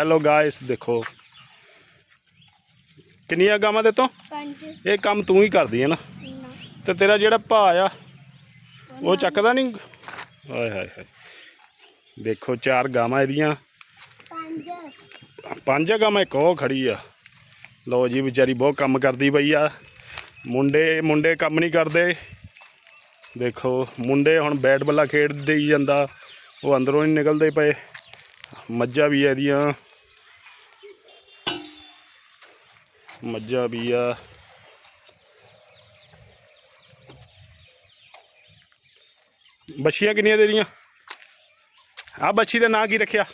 Hello guys ਦੇਖੋ। ਕਿੰਨੀਆਂ ਗਾਵਾਂ ਦੇ ਤੋਂ? ਪੰਜ। ਇਹ ਕੰਮ ਤੂੰ ਹੀ ਕਰਦੀ ਹੈ ਨਾ? ਤੇ ਤੇਰਾ ਜਿਹੜਾ ਭਾ ਆ ਉਹ ਚੱਕਦਾ ਨਹੀਂ? ਹਾਏ ਹਾਏ ਹਾਏ। ਦੇਖੋ ਚਾਰ ਗਾਵਾਂ ਇਹਦੀਆਂ। ਪੰਜ। ਪੰਜ ਗਾਵਾਂ ਇੱਕ ਉਹ ਖੜੀ ਆ। ਲੋ ਜੀ ਵਿਚਾਰੀ ਬਹੁਤ ਕੰਮ ਕਰਦੀ ਪਈ ਆ। ਮੁੰਡੇ ਮੁੰਡੇ ਕੰਮ ਨਹੀਂ ਕਰਦੇ। ਦੇਖੋ ਮੁੰਡੇ ਹੁਣ ਬੈਟ ਬੱਲਾ ਖੇਡਦੇ ਹੀ ਜਾਂਦਾ। ਉਹ ਅੰਦਰੋਂ ਨਹੀਂ ਨਿਕਲਦੇ ਪਏ। ਮੱਝਾਂ ਵੀ ਇਹਦੀਆਂ। ਮੱਝਾਂ ਵੀ ਆ। ਬੱਛੀਆਂ ਕਿੰਨੀਆਂ ਤੇਰੀਆਂ ਆ ਬੱਛੀ ਦਾ ਨਾਂ ਕੀ ਰੱਖਿਆ?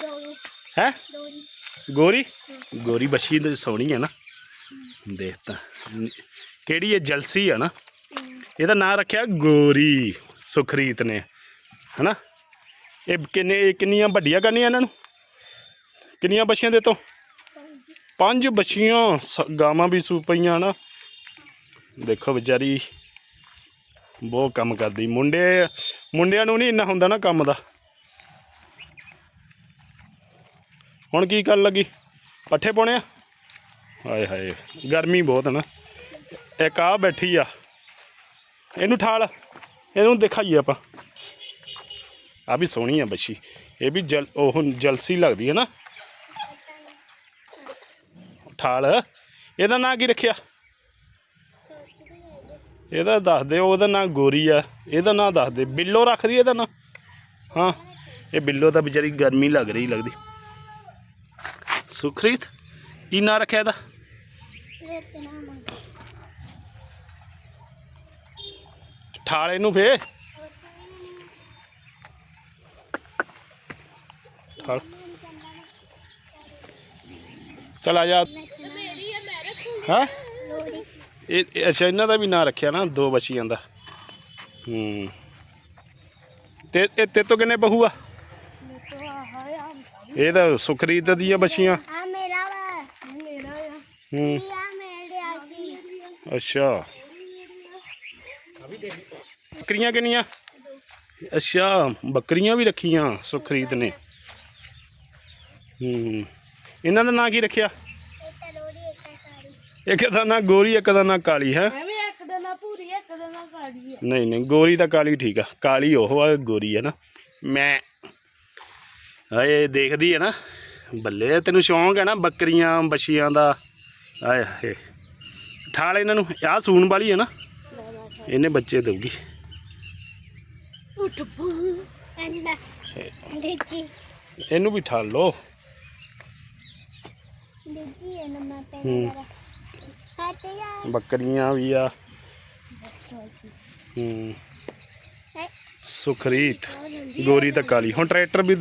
ਦੋ ਹੈ? ਦੋ ਗੋਰੀ? ਗੋਰੀ ਬੱਛੀ ਤੇ ਸੋਹਣੀ ਹੈ ਨਾ। ਦੇਖ ਤਾਂ। ਕਿਹੜੀ ਹੈ ਜਲਸੀ ਹੈ ਨਾ? ਇਹਦਾ ਨਾਂ ਰੱਖਿਆ ਗੋਰੀ ਸੁਖਰੀਤ ਨੇ। ਹਨਾ? ਇਹ ਕਿੰਨੇ ਇਹ ਕਿੰਨੀਆਂ ਵੱਡੀਆਂ ਕਰਨੀਆਂ ਇਹਨਾਂ ਨੂੰ? ਕਿੰਨੀਆਂ ਬੱਛੀਆਂ ਦੇ ਤੋਂ? ਪੰਜ ਬੱਛੀਆਂ ਸ- ਗਾਵਾਂ ਵੀ ਸੂ ਪਈਆਂ ਨਾ। ਦੇਖੋ ਵਿਚਾਰੀ ਬਹੁਤ ਕੰਮ ਕਰਦੀ। ਮੁੰਡੇ, ਮੁੰਡਿਆਂ ਨੂੰ ਨਹੀਂ ਇੰਨਾ ਹੁੰਦਾ ਨਾ ਕੰਮ ਦਾ। ਹੁਣ ਕੀ ਕਰਨ ਲੱਗੀ? ਪੱਠੇ ਪਾਉਣੇ ਆ? ਹਾਏ ਹਾਏ, ਗਰਮੀ ਬਹੁਤ ਨਾ। ਇੱਕ ਆ ਬੈਠੀ ਆ। ਇਹਨੂੰ ਠਾਲ, ਇਹਨੂੰ ਦਿਖਾਈਏ ਆਪਾਂ। ਆ ਵੀ ਸੋਹਣੀ ਆ ਬੱਚੀ ਇਹ ਵੀ ਜਲ, ਉਹ ਜਲਸੀ ਲੱਗਦੀ ਹੈ ਨਾ। ਠਾਲ ਇਹਦਾ ਨਾਂ ਕੀ ਰੱਖਿਆ? ਇਹਦਾ ਦੱਸ ਦੇ ਉਹਦਾ ਨਾਂ ਗੋਰੀ ਆ। ਇਹਦਾ ਨਾਂ ਦੱਸ ਦੇ। ਬਿੱਲੋ ਰੱਖਦੀ ਇਹਦਾ ਨਾਂ? ਹਾਂ। ਇਹ ਬਿੱਲੋ ਤਾਂ ਵਿਚਾਰੀ ਗਰਮੀ ਲੱਗ ਰਹੀ ਲੱਗਦੀ। ਸੁਖਰੀਤ, ਕੀ ਨਾਂ ਰੱਖਿਆ ਇਹਦਾ? ਰਤਨਾਮ ਠਾਲ ਇਹਨੂੰ ਫੇ ਠਾਲ। ਚਲ ਆ ਜਾ। ਹਾਂ? ਇਹ ਇਹ- ਅੱਛਾ ਇਹਨਾਂ ਦਾ ਵੀ ਨਾਂ ਰੱਖਿਆ ਨਾ ਦੋ ਬੱਚੀਆਂ ਦਾ। ਹੂੰ। ਤੇ ਇਹ ਤੇ ਤੋਂ ਕਿੰਨੇ ਬਹੂ ਆ? ਇਹ ਤਾਂ ਸੁਖਰੀਤ ਦੀਆਂ ਬੱਚੀਆਂ। ਆ ਮੇਰਾ ਵਾ। ਮੇਰਾ ਆ ਹੂੰ। ਇਹ ਆ ਮੇਰੇ ਆਸੀ। ਅੱਛਾ। ਬੱਕਰੀਆਂ ਕਿੰਨੀਆਂ? ਅੱਛਾ ਬੱਕਰੀਆਂ ਵੀ ਰੱਖੀਆਂ ਸੁਖਰੀਤ ਨੇ। ਹੂੰ। ਇਹਨਾਂ ਦਾ ਨਾਂ ਕੀ ਰੱਖਿਆ? ਇੱਕ ਦਾ ਨਾਂ ਗੋਰੀ ਇੱਕ ਦਾ ਨਾਂ ਕਾਲੀ ਹੈ? ਐਵੇਂ ਇੱਕ ਨਾ ਇੱਕ ਨਾ ਨਹੀਂ ਨਹੀਂ ਗੋਰੀ ਤਾਂ ਕਾਲੀ ਠੀਕ ਆ। ਕਾਲੀ ਉਹ ਆ ਗੋਰੀ ਹੈ ਨਾ। ਮੈਂ ਹਾਏ ਦੇਖਦੀ ਹੈ ਨਾ। ਬੱਲੇ ਤੈਨੂੰ ਸ਼ੌਂਕ ਹੈ ਨਾ ਬੱਕਰੀਆਂ ਬੱਛੀਆਂ ਦਾ। ਆਏ ਹਾਏ। ਠਾਲ ਇਹਨਾਂ ਨੂੰ। ਆਹ ਸੂਣ ਵਾਲੀ ਹੈ ਨਾ। ਇਹਨੇ ਬੱਚੇ ਦੇਊਗੀ। ਉੱਠ ਪੂ। ਇਹਨੂੰ ਵੀ ਠਾਲ ਲੋ ਦੇਖੀ ਇਹਨੂੰ ਮੈਂ। ਪਹਿਲਾਂ ਬੱਕਰੀਆਂ ਵੀ ਆ। ਹੂੰ। ਸੁਖਰੀਤ ਗੋਰੀ ਤਾਂ ਕਾਲੀ। ਹੁਣ ਟਰੈਕਟਰ ਵੀ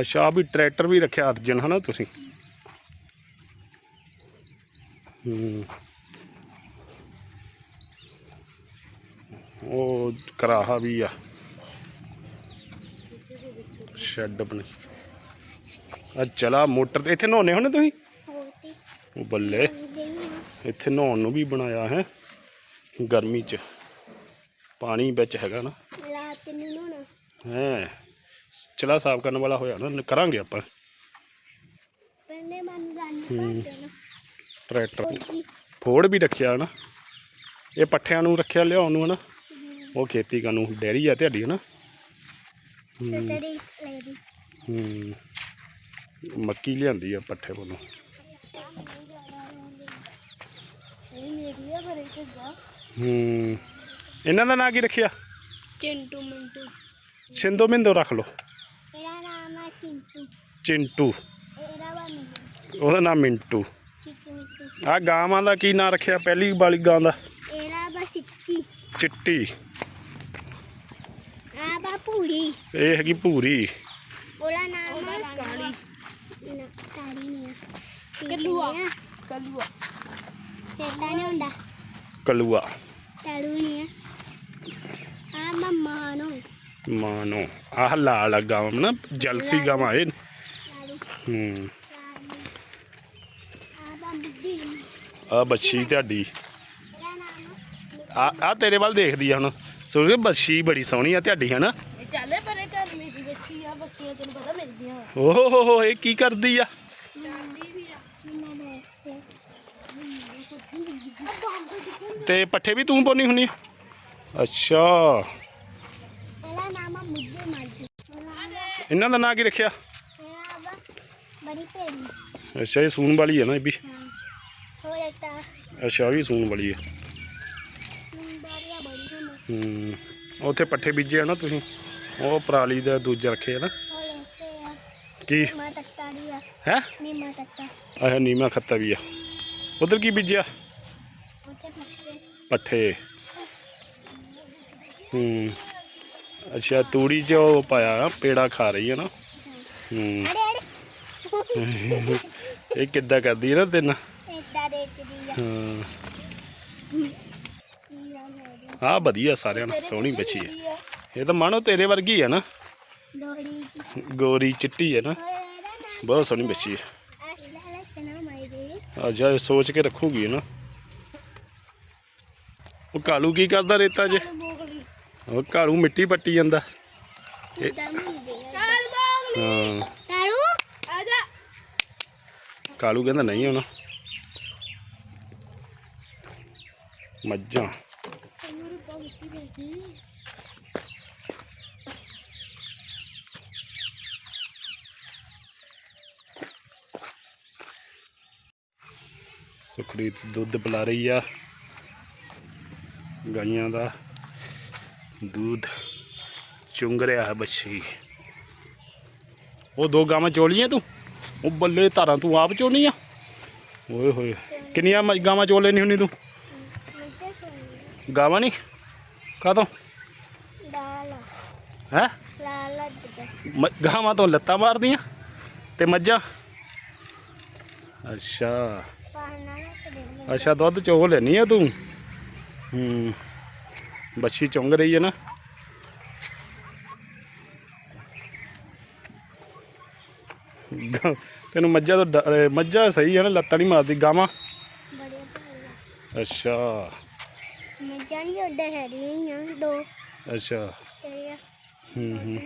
ਅੱਛਾ ਵੀ ਟਰੈਕਟਰ ਵੀ ਰੱਖਿਆ ਅਰਜਨ ਹਨਾ ਤੁਸੀਂ? ਹੂੰ। ਉਹ ਕਰਾਹਾ ਵੀ ਆ। ਸ਼ੈੱਡ ਬਣੀ। ਆ ਚਲਾ ਮੋਟਰ ਤੇ। ਇੱਥੇ ਨਹਾਉਣੇ ਹੋਣੇ ਤੁਸੀਂ? ਉਹ ਬੱਲੇ। ਇੱਥੇ ਨਹਾਉਣ ਨੂੰ ਵੀ ਬਣਾਇਆ ਹੈ। ਗਰਮੀ 'ਚ ਪਾਣੀ ਵਿੱਚ ਹੈਗਾ ਨਾ। ਰਾਤ ਨੂੰ ਨਾ ਹੈ ਚਲਾ ਸਾਫ਼ ਕਰਨ ਵਾਲਾ ਹੋਇਆ ਨਾ ਕਰਾਂਗੇ ਆਪਾਂ। ਪਹਿਲੇ ਮਨ ਨਾ ਟਰੈਕਟਰ ਹੋਤੀ ਫੋੜ ਵੀ ਰੱਖਿਆ ਨਾ। ਇਹ ਪੱਠਿਆਂ ਨੂੰ ਰੱਖਿਆ ਲਿਆਉਣ ਨੂੰ ਹਨਾ। ਉਹ ਖੇਤੀ ਕਰਨ ਨੂੰ ਡੈਰੀ ਆ ਤੁਹਾਡੀ ਹਨਾ। ਹੂੰ। ਮੱਕੀ ਲਿਆਂਦੀ ਆ ਪੱਠੇ ਵੱਲੋਂ। ਹੈ। ਇਹਨਾਂ ਦਾ ਨਾਂ ਕੀ ਰੱਖਿਆ? ਚਿੰਟੂ ਮਿੰਟੂ। ਸਿੰਦੋ ਮਿੰਦੋ ਰੱਖ ਲਓ। ਮੇਰਾ ਨਾਮ ਹੈ ਚਿੰਟੂ। ਚਿੰਟੂ। ਇਹਦਾ ਵਾ ਨਹੀਂ ਉਹਦਾ ਨਾਮ ਮਿੰਟੂ। ਚਿੰਟੂ ਮਿੰਟੂ। ਆ ਗਾਵਾਂ ਦਾ ਕੀ ਨਾਂ ਰੱਖਿਆ? ਪਹਿਲੀ ਵਾਲੀ ਗਾਂ ਦਾ। ਇਹਦਾ ਵਾ ਚਿੱਟੀ। ਚਿੱਟੀ। ਆ ਬਾ ਪੂਰੀ ਇਹ ਹੈਗੀ ਭੂਰੀ। ਉਹਦਾ ਨਾਮ ਹੈ ਕਾਲੀ। ਨਾ ਕਾਲੀ ਨਹੀਂ ਕੱਲੂਆ। ਕੱਲੂਆ। ਸੇਤਾ ਨਹੀਂ ਹੁੰਦਾ ਕਲੂਆ। ਕਾਲੂ ਨਹੀਂ ਹੈ ਆ। ਮੰਮਾ ਨੂੰ ਮਾਨੋ। ਆਹ ਲਾਲ ਆ ਗਾਵਾਂ ਨਾ ਜਲਸੀ ਗਾਵਾਂ ਇਹ। ਕਾਲੂ ਹੂੰ। ਆ ਬਾ ਬੁੱਢੀ। ਆ ਬੱਛੀ ਤੁਹਾਡੀ। ਆ। ਆ ਤੇਰੇ ਵੱਲ ਦੇਖਦੀ ਆ ਹੁਣ। ਸੁਣ ਬੱਛੀ ਬੜੀ ਸੋਹਣੀ ਆ ਤੁਹਾਡੀ ਹਨਾ? ਚੱਲੇ ਪਰੇ ਘਰ ਮੇਰੀ ਬੱਚੀ ਆ ਬੱਚੀਆਂ ਤੈਨੂੰ ਪਤਾ ਮਿਲਦੀਆਂ। ਓਹ ਹੋ ਹੋ ਇਹ ਕੀ ਕਰਦੀ ਆ? ਜਾਂਦੀ ਵੀ ਆ ਮੈਂ ਦੇ ਤੇ ਪੱਠੇ ਵੀ ਤੂੰ ਪਾਉਣੀ ਹੁੰਨੀ? ਅੱਛਾ। ਇਹਦਾ ਨਾਮ ਆ ਮੁੱਦੇ ਮਾਜੀ ਇਹਨਾਂ ਦਾ ਨਾਂ ਕੀ ਰੱਖਿਆ? ਬੜੀ ਭੇੜੀ। ਅੱਛਾ ਇਹ ਸੂਣ ਵਾਲੀ ਹੈ ਨਾ ਇਹ ਵੀ। ਹਾਂ। ਹੋ ਜਾਂਦਾ ਅੱਛਾ ਆਹ ਵੀ ਸੂਣ ਵਾਲੀ ਹੈ ਬਾਰੀਆ ਬੜੀ ਹੂੰ ਉੱਥੇ ਪੱਠੇ ਬੀਜੇ ਆ ਨਾ ਤੁਸੀਂ। ਉਹ ਪਰਾਲੀ ਦਾ ਦੂਜਾ ਰੱਖੇ ਆ ਨਾ। ਹੋ ਕੀ? ਮਾ ਤੱਕਾ ਦੀ ਆ। ਹੈ? ਨੀ ਮਾ ਤੱਕਾ ਅੱਛਾ ਨੀਮਾ ਖੱਤਾ ਵੀ ਆ। ਉਧਰ ਕੀ ਬੀਜਿਆ? ਪੱਠੇ। ਹੂੰ। ਅੱਛਾ ਤੂੜੀ 'ਚ ਉਹ ਪਾਇਆ ਪੇੜਾ ਖਾ ਰਹੀ ਹੈ ਨਾ? ਹੂੰ। ਇਹ ਕਿੱਦਾਂ ਕਰਦੀ ਹੈ ਨਾ ਆ ਹਾਂ ਆ। ਵਧੀਆ ਸਾਰਿਆਂ ਨਾਲ ਸੋਹਣੀ ਬੱਚੀ ਹੈ। ਇਹ ਤਾਂ ਮਾਣੋ ਤੇਰੇ ਵਰਗੀ ਹੈ ਨਾ? ਗੋਰੀ ਚਿੱਟੀ ਹੈ ਨਾ? ਬਹੁਤ ਸੋਹਣੀ ਬੱਚੀ ਹੈ। ਤਨਾ ਇਹ ਸੋਚ ਕੇ ਰੱਖੂਗੀ ਨਾ। ਉਹ ਕਾਲੂ ਕੀ ਕਰਦਾ ਰੇਤਾ 'ਚ ਮੋਗਲੀ ਉਹ ਕਾਲੂ ਮਿੱਟੀ ਪੱਟੀ ਜਾਂਦਾ। ਹਾਂ। ਕਾਲੂ? ਆ ਜਾ। ਕਾਲੂ ਕਹਿੰਦਾ ਨਹੀਂ ਆਉਣਾ। ਮੱਝਾਂ। ਸੁਖੜੀ ਦੁੱਧ ਪਿਲਾ ਰਹੀ ਆ। ਗਾਈਆਂ ਦਾ ਦੁੱਧ ਚੁੰਗ ਰਿਹਾ ਹੈ ਬੱਚੀ ਉਹ ਦੋ ਗਾਵਾਂ ਚੋਲੀਆਂ ਤੂੰ? ਉਹ ਬੱਲੇ ਧਾਰਾਂ ਤੂੰ ਆਪ ਚੋਣੀ ਆ? ਓਏ ਹੋਏ ਕਿੰਨੀਆਂ ਗਾਵਾਂ ਚੋ ਲੈਣੀ ਹੁੰਨੀ ਤੂੰ? ਗਾਵਾਂ ਨਹੀਂ? ਦਾਲ ਹੈ? ਗਾਵਾਂ ਤੋਂ ਲੱਤਾਂ ਮਾਰਦੀਆਂ ਤੇ ਮੱਝਾਂ? ਅੱਛਾ। ਅੱਛਾ ਦੁੱਧ ਚੋ ਲੈਣੀ ਆ ਤੂੰ? ਹੂੰ ਬੱਚੀ ਚੁੰਗ ਰਹੀ ਹੈ ਨਾ। ਤੈਨੂੰ ਮੱਝਾਂ ਤੋਂ ਮੱਝਾਂ ਸਹੀ ਹੈ ਨਾ ਲੱਤਾਂ ਨਹੀਂ ਮਾਰਦੀ ਗਾਵਾਂ? ਅੱਛਾ। ਮੈਂ ਜਾਣੀ ਉੱਡੇ ਹੈਰੀਆਂ ਦੋ। ਅੱਛਾ। ਹੂੰ ਹੂੰ।